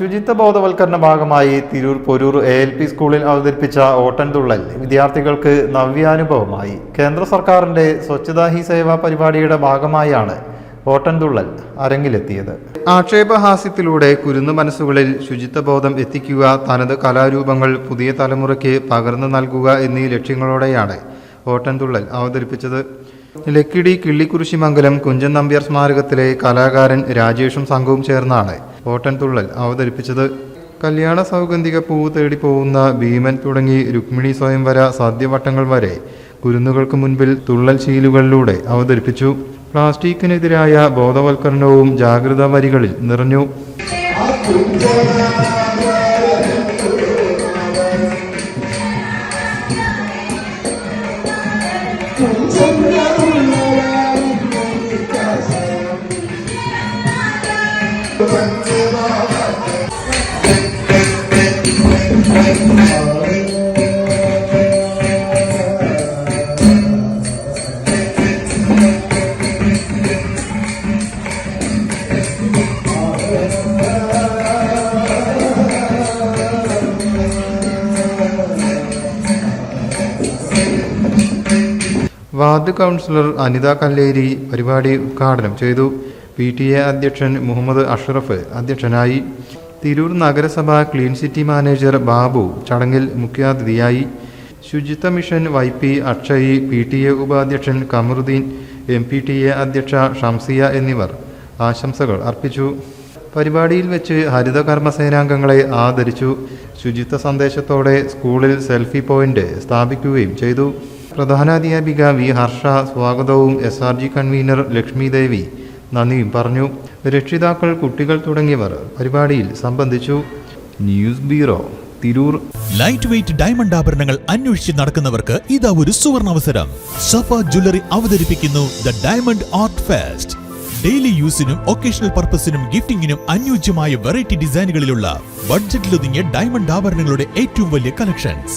ശുചിത്വ ബോധവൽക്കരണ ഭാഗമായി Tirur Porur A L P സ്കൂളിൽ അവതരിപ്പിച്ച ഓട്ടൻതുള്ളൽ വിദ്യാർത്ഥികൾക്ക് നവ്യാനുഭവമായി. കേന്ദ്ര സർക്കാരിന്റെ സ്വച്ഛതാ ഹി സേവ പരിപാടിയുടെ ഭാഗമായാണ് ഓട്ടൻതുള്ളൽ അരങ്ങിലെത്തിയത്. ആക്ഷേപഹാസ്യത്തിലൂടെ കുരുന്നു മനസ്സുകളിൽ ശുചിത്വബോധം എത്തിക്കുക തനത് കലാരൂപങ്ങൾ പുതിയ തലമുറയ്ക്ക് പകർന്നു നൽകുക എന്നീ ലക്ഷ്യങ്ങളോടെയാണ് ഓട്ടൻതുള്ളൽ അവതരിപ്പിച്ചത്. ലക്കിടി കിള്ളിക്കുരിശിമംഗലം കുഞ്ചൻ നമ്പ്യാർ സ്മാരകത്തിലെ കലാകാരൻ രാജേഷും സംഘവും ചേർന്നാണ് ഓട്ടൻതുള്ളൽ അവതരിപ്പിച്ചത്. കല്യാണ സൗഗന്ധിക പൂവ് തേടി പോകുന്ന ഭീമൻ തുടങ്ങി രുക്മിണി സ്വയംവര സദ്യവട്ടങ്ങൾ വരെ കുരുന്നുകൾക്ക് മുൻപിൽ തുള്ളൽ ശീലുകളിലൂടെ അവതരിപ്പിച്ചു. പ്ലാസ്റ്റിക്കിനെതിരായ ബോധവൽക്കരണവും ജാഗ്രതാ വരികളിൽ നിറഞ്ഞു. വാർഡ് കൗൺസിലർ അനിത കല്ലേരി പരിപാടി ഉദ്ഘാടനം ചെയ്തു. പി ടി എ അധ്യക്ഷൻ മുഹമ്മദ് അഷ്റഫ് അധ്യക്ഷനായി തിരൂർ നഗരസഭ ക്ലീൻ സിറ്റി മാനേജർ ബാബു ചടങ്ങിൽ മുഖ്യാതിഥിയായി Suchitwa mission Y P Akshay P T A ഉപാധ്യക്ഷൻ Kamaruddeen M P T A അധ്യക്ഷ ഷംസിയ എന്നിവർ ആശംസകൾ അർപ്പിച്ചു. പരിപാടിയിൽ വെച്ച് ഹരിത കർമ്മസേനാംഗങ്ങളെ ആദരിച്ചു. ശുചിത്വ സന്ദേശത്തോടെ സ്കൂളിൽ സെൽഫി പോയിന്റ് സ്ഥാപിക്കുകയും ചെയ്തു. പ്രധാനാധ്യാപിക വി ഹർഷ സ്വാഗതവും S R G convener Lakshmi Devi നന്ദിയും പറഞ്ഞു രക്ഷിതാക്കൾ കുട്ടികൾ തുടങ്ങിയവർ പരിപാടിയിൽ സംബന്ധിച്ചു. News bureau Tirur. Light weight diamond ആഭരണങ്ങൾ അന്വേഷിച്ച് നടക്കുന്നവർക്ക് ഇതാ ഒരു സുവർണ അവസരം സഫ ജ്വല്ലറി അവതരിപ്പിക്കുന്നു the diamond art fest daily യൂസിനും occasional പർപ്പസിനും ഗിഫ്റ്റിംഗിനും അനുയോജ്യമായ വെറൈറ്റി ഡിസൈനുകളിലുള്ള ബഡ്ജറ്റിലൊതുങ്ങിയ ഡയമണ്ട് ആഭരണങ്ങളുടെ ഏറ്റവും വലിയ കളക്ഷൻസ്